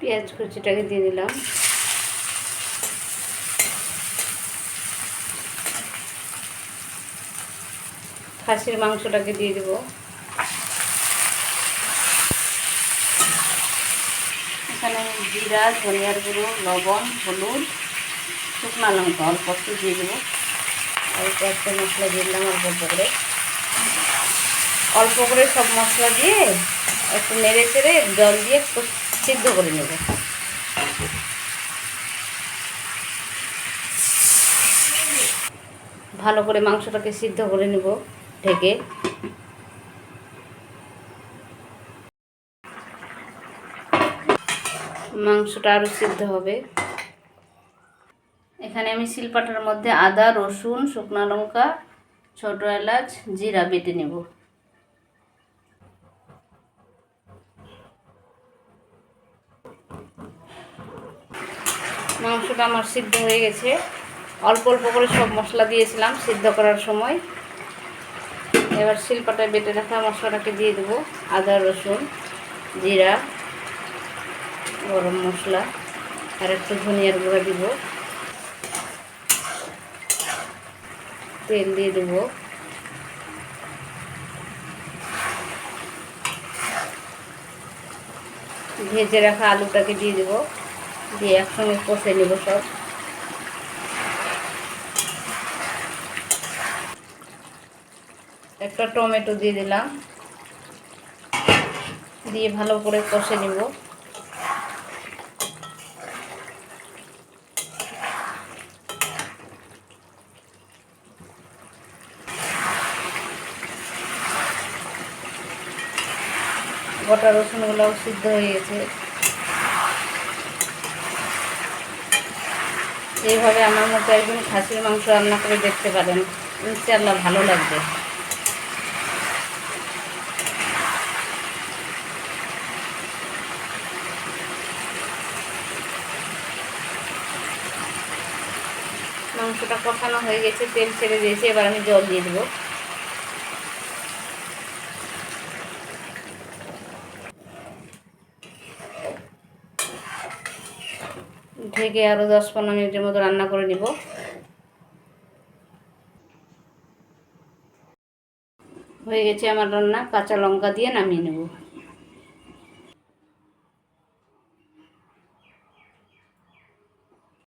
পেঁয়াজ কুচিটাকে দিয়ে দিলাম। খাসির মাংসটাকে দিয়ে দেবো। এখানে জিরা, ধনিয়ার গুঁড়ো, লবণ, হলুদ, শুকনো লঙ্কা অল্প একটু দিয়ে দেবো। অল্প একটা মশলা দিয়ে দিলাম অল্প করে। অল্প করে সব মশলা দিয়ে একটু নেড়ে চেড়ে জল দিয়ে সিদ্ধ করে নেব। ভালো করে মাংসটাকে সিদ্ধ করে নেব ঢেকে। মাংসটা আরও সিদ্ধ হবে। এখানে আমি শিলপাটার মধ্যে আদা, রসুন, শুকনো লঙ্কা, ছোটো এলাচ, জিরা বেটে নেব। মাংসটা আমার সিদ্ধ হয়ে গেছে। অল্প অল্প করে সব মশলা দিয়েছিলাম সিদ্ধ করার সময়। এবার শিলপাটায় বেটে রাখা মশলাটাকে দিয়ে দেবো। আদা, রসুন, জিরা, গরম মশলা, আর একটু ধনিয়ার গুঁড়া দিব। তেল দিয়ে দেবো। ভেজে রাখা আলুটাকে দিয়ে দেবো। দিয়ে একসঙ্গে কষে নেব সব। একটা টমেটো দিয়ে দিলাম। দিয়ে ভালো করে কষে নেব। গোটা রসুনগুলোও সিদ্ধ হয়ে গেছে। এইভাবে আমার মতো একদিন খাসির মাংস রান্না করে দেখতে পারেন। ইনশাল্লাহ ভালো লাগবে। মাংসটা কষানো হয়ে গেছে, তেল ছেড়ে দিয়েছি, এবার আমি জল দিয়ে দেবো। ঢেকে আরও দশ পনেরো মিনিটের মতো রান্না করে নিব। হয়ে গেছে আমার রান্না, কাঁচা লঙ্কা দিয়ে নামিয়ে নেব।